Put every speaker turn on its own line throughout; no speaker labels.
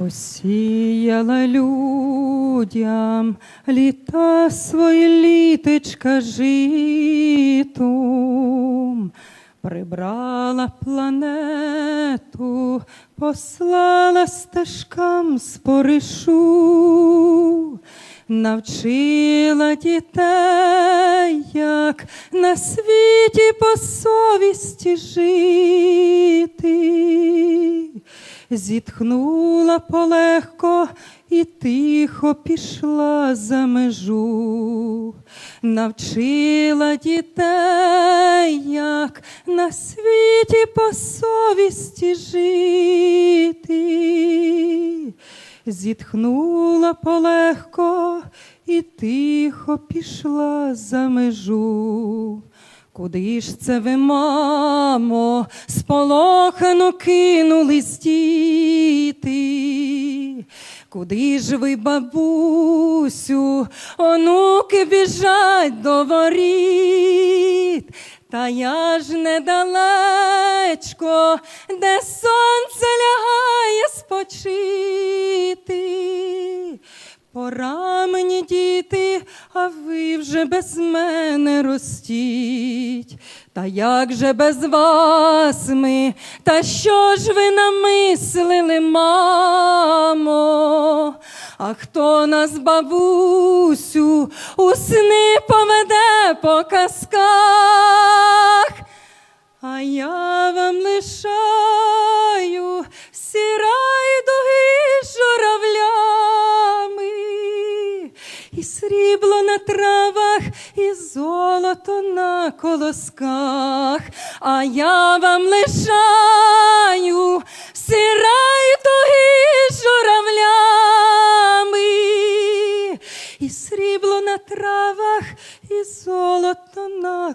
Посіяла людям літа свої літечка житом, прибрала планету, послала стежкам споришу, навчила дітей, як на світі по совісті жити зітхнула полегко і тихо пішла за межу, навчила дітей, як на світі по совісті жити, зітхнула полегко і тихо пішла за межу. Куди ж це ви, мамо, сполохано кинулись діти? Куди ж ви, бабусю, онуки біжать до воріт? Та я ж недалечко, де сонце лягає спочити. Пора мені, діти, а ви вже без мене ростіть. Та як же без вас ми? Та що ж ви намислили, мамо? А хто нас, бабусю, у сни поведе по казках? Срібло на травах, і золото на колосках, а я вам лишаю сираю райдуги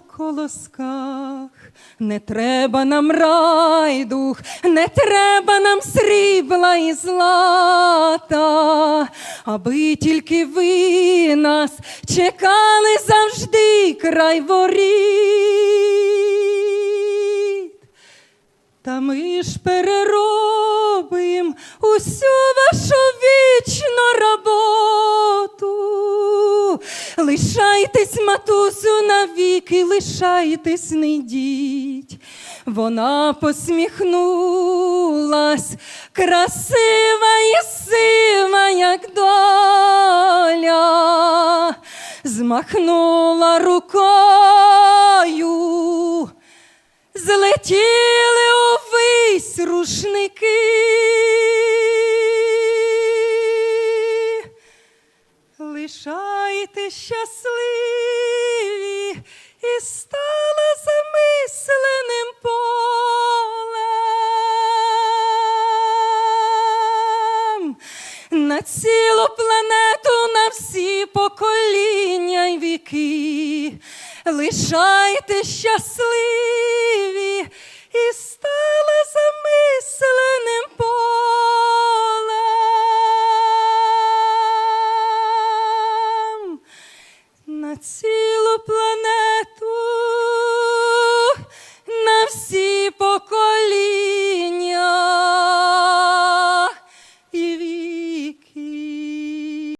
колосках. Не треба нам райдух, не треба нам срібла і злата, аби тільки ви нас чекали завжди край воріт. Та ми ж переробим усю вашу вічну роботу. Лишайтесь, матусю, навіки, лишайтесь, не йдіть. Вона посміхнулась, красива і сива, як доля, змахнула рукою злетіли увись рушники. Лишайте щасливі і стала замисленим полем на цілу планету, на всі покоління й віки. Лишайте щасливі і стала цілу планету, на всі покої.